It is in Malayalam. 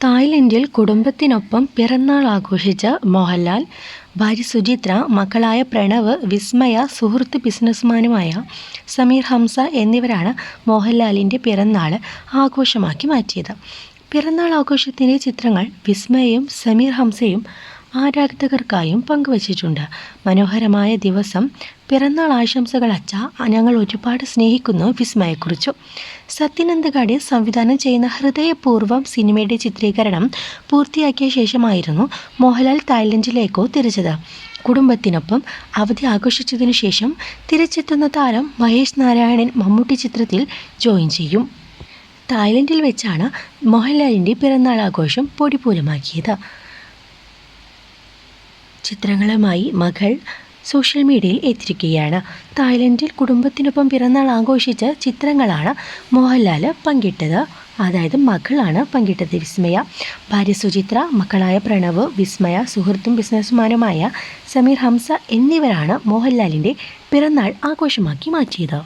തായ്ലൻഡിൽ കുടുംബത്തിനൊപ്പം പിറന്നാൾ ആഘോഷിച്ച മോഹൻലാൽ ഭാര്യ സുചിത്ര മക്കളായ പ്രണവ് വിസ്മയ സുഹൃത്ത് ബിസിനസ്മാനുമായ സമീർ ഹംസ എന്നിവരാണ് മോഹൻലാലിന്റെ പിറന്നാൾ ആഘോഷമാക്കി മാറ്റിയത്. പിറന്നാൾ ആഘോഷത്തിന്റെ ചിത്രങ്ങൾ വിസ്മയയും സമീർ ഹംസയും ആരാധകർക്കായും പങ്കുവച്ചിട്ടുണ്ട്. മനോഹരമായ ദിവസം പിറന്നാൾ ആശംസകൾ അച്ഛ ഞങ്ങൾ ഒരുപാട് സ്നേഹിക്കുന്നു വിസ്മയെക്കുറിച്ചു. സത്യനന്ദഗാഡി സംവിധാനം ചെയ്യുന്ന ഹൃദയപൂർവം സിനിമയുടെ ചിത്രീകരണം പൂർത്തിയാക്കിയ ശേഷമായിരുന്നു മോഹൻലാൽ തായ്ലൻഡിലേക്കോ തിരിച്ചത്. കുടുംബത്തിനൊപ്പം അവധി ആഘോഷിച്ചതിനു ശേഷം തിരിച്ചെത്തുന്ന താരം മഹേഷ് നാരായണൻ മമ്മൂട്ടി ചിത്രത്തിൽ ജോയിൻ ചെയ്യും. തായ്ലൻഡിൽ വെച്ചാണ് മോഹൻലാലിന്റെ പിറന്നാൾ ആഘോഷം പൊടിപൂരമാക്കിയത് ചിത്രങ്ങളുമായി മകൾ സോഷ്യൽ മീഡിയയിൽ എത്തിയിരിക്കുകയാണ്. തായ്ലൻഡിൽ കുടുംബത്തിനൊപ്പം പിറന്നാൾ ആഘോഷിച്ച ചിത്രങ്ങളാണ് മോഹൻലാൽ പങ്കിട്ടത്. അതായത് മകളാണ് പങ്കിട്ടത് വിസ്മയ. ഭാര്യ സുചിത്ര മക്കളായ പ്രണവ് വിസ്മയ സുഹൃത്തും ബിസിനസ്സുമാനുമായ സമീർ ഹംസ എന്നിവരാണ് മോഹൻലാലിന്റെ പിറന്നാൾ ആഘോഷമാക്കി മാറ്റിയത്.